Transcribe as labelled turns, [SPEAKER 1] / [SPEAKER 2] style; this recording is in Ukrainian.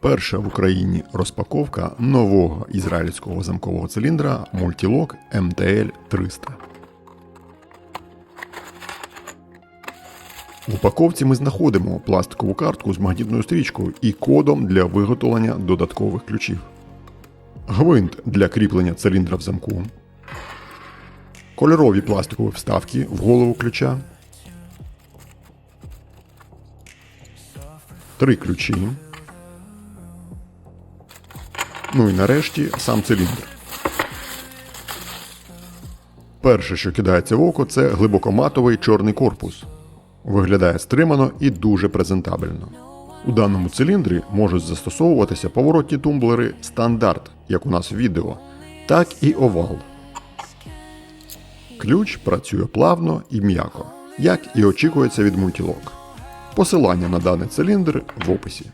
[SPEAKER 1] Перша в Україні розпаковка нового ізраїльського замкового циліндра Multilock MTL 300. В упаковці ми знаходимо пластикову картку з магнітною стрічкою і кодом для виготовлення додаткових ключів. Гвинт для кріплення циліндра в замку. Кольорові пластикові вставки в голову ключа. Три ключі. Ну і нарешті сам циліндр. Перше, що кидається в око, це глибокоматовий чорний корпус. Виглядає стримано і дуже презентабельно. У даному циліндрі можуть застосовуватися поворотні тумблери стандарт, як у нас в відео, так і овал. Ключ працює плавно і м'яко, як і очікується від мультілок. Посилання на даний циліндр в описі.